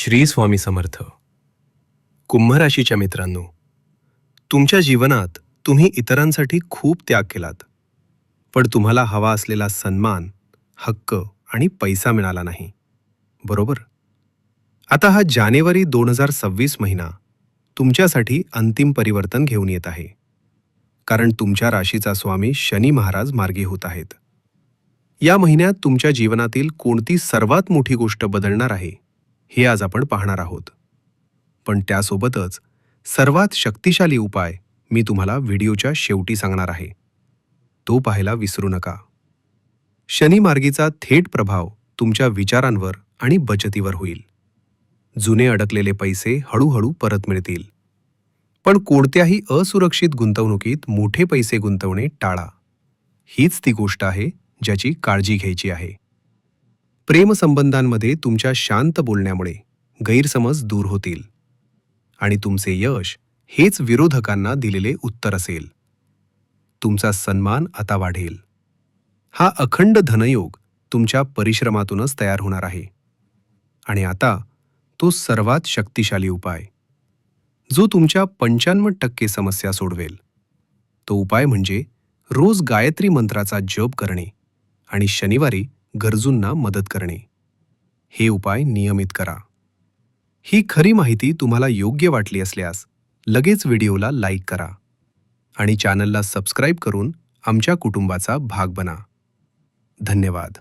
श्री स्वामी समर्थ. कुंभ राशीच्या मित्रांनो तुमच्या जीवनात तुम्ही इतरांसाठी खूप त्याग केलात. पण तुम्हाला हवा असलेला सन्मान हक्क आणि पैसा मिळाला नाही. बरोबर? आता हा जानेवारी दोन हजार सव्वीस महिना तुमच्यासाठी अंतिम परिवर्तन घेऊन येत आहे. कारण तुमच्या राशीचा स्वामी शनी महाराज मार्गी होत आहेत. या महिन्यात तुमच्या जीवनातील कोणती सर्वात मोठी गोष्ट बदलणार आहे? हे आज आपण पाहणार आहोत. पण त्यासोबतच सर्वात शक्तिशाली उपाय मी तुम्हाला व्हिडिओच्या शेवटी सांगणार आहे. तो पाहायला विसरू नका. शनी मार्गीचा थेट प्रभाव तुमच्या विचारांवर आणि बचतीवर होईल. जुने अडकलेले पैसे हळूहळू परत मिळतील. पण कोणत्याही असुरक्षित गुंतवणुकीत मोठे पैसे गुंतवणे टाळा. हीच ती गोष्ट आहे ज्याची काळजी घ्यायची आहे. प्रेमसंबंधांमध्ये तुमच्या शांत बोलण्यामुळे गैरसमज दूर होतील. आणि तुमचे यश हेच विरोधकांना दिलेले उत्तर असेल. तुमचा सन्मान आता वाढेल. हा अखंड धनयोग तुमच्या परिश्रमातूनच तयार होणार आहे. आणि आता तो सर्वात शक्तिशाली उपाय. जो तुमच्या पंच्याण्णव टक्के समस्या सोडवेल. तो उपाय म्हणजे रोज गायत्री मंत्राचा जप करणे आणि शनिवारी गरजूंना मदत करणे. हे उपाय नियमित करा. ही खरी माहिती तुम्हाला योग्य वाटली असल्यास लगेच व्हिडिओला लाईक करा आणि चॅनलला सबस्क्राईब करून आमच्या कुटुंबाचा भाग बना. धन्यवाद.